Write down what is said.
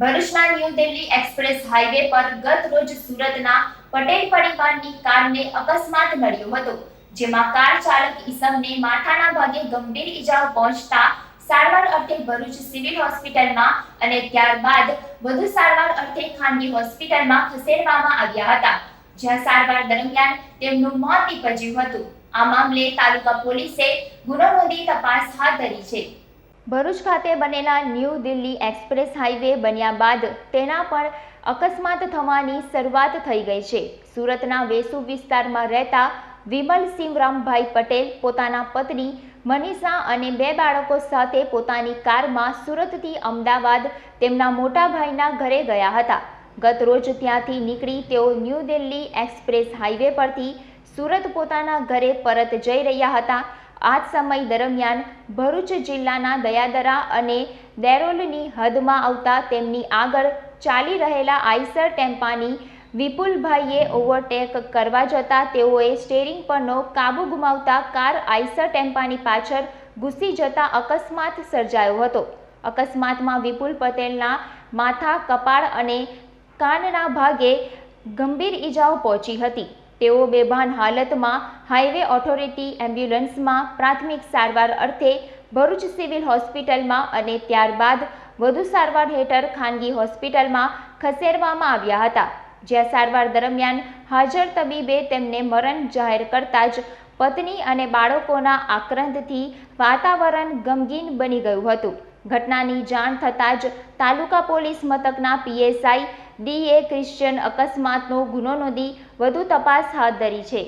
ભરૂચના new Delhi express highway પર ગત રોજ સુરતના પટેલ પરિવારની કારને અકસ્માત નડ્યો હતો, જેમાં કાર ચાલક ઈસમને માથાના ભાગે ગંભીર ઈજાઓ પહોંચતા સારવાર અર્થે ભરૂચ સિવિલ હોસ્પિટલમાં અને ત્યારબાદ વધુ સારવાર અર્થે ખાનગી હોસ્પિટલમાં ખસેડવામાં આવ્યા હતા, જ્યાં સારવાર દરમિયાન તેમનું મોત નીપજ્યું હતું. આ મામલે તાલુકા પોલીસે ગુનો નોંધી તપાસ હાથ ધરી છે. ભરૂચ ખાતે બનેલા ન્યૂ દિલ્હી એક્સપ્રેસ હાઈવે બન્યા બાદ તેના પર અકસ્માત થવાની શરૂઆત થઈ ગઈ છે. સુરતના વેસુ વિસ્તારમાં રહેતા વિમલ સિંહરામભાઈ પટેલ પોતાના પત્ની મનીષા અને બે બાળકો સાથે પોતાની કારમાં સુરતથી અમદાવાદ તેમના મોટા ભાઈના ઘરે ગયા હતા. ગત રોજ ત્યાંથી નીકળી તેઓ ન્યૂ દિલ્હી એક્સપ્રેસ હાઈવે પરથી સુરત પોતાના ઘરે પરત જઈ રહ્યા હતા. આ જ સમય દરમિયાન ભરૂચ જિલ્લાના દયાદરા અને દેરોલની હદમાં આવતા તેમની આગળ ચાલી રહેલા આઈસર ટેમ્પાની વિપુલભાઈએ ઓવરટેક કરવા જતાં તેઓએ સ્ટેરિંગ પરનો કાબુ ગુમાવતા કાર આઈસર ટેમ્પાની પાછળ ઘૂસી જતા અકસ્માત સર્જાયો હતો. અકસ્માતમાં વિપુલ પટેલના માથા કપાળ અને કાનના ભાગે ગંભીર ઈજાઓ પહોંચી હતી. તેઓ બેભાન હાલતમાં હાઈવે ઓથોરિટી એમ્બ્યુલન્સમાં પ્રાથમિક સારવાર અર્થે ભરૂચ સિવિલ હોસ્પિટલમાં અને ત્યારબાદ વધુ સારવાર હેઠળ ખાનગી હોસ્પિટલમાં ખસેડવામાં આવ્યા હતા. જ્યાં સારવાર દરમિયાન હાજર તબીબે તેમને મરણ જાહેર કરતા જ પત્ની અને બાળકોના આક્રંદથી વાતાવરણ ગમગીન બની ગયું હતું. ઘટનાની જાણ થતાં જ તાલુકા પોલીસ મથકના પીએસઆઈ ડી ક્રિશ્ચિયન અકસ્માતનો ગુનો નોંધી વધુ તપાસ હાથ ધરી છે.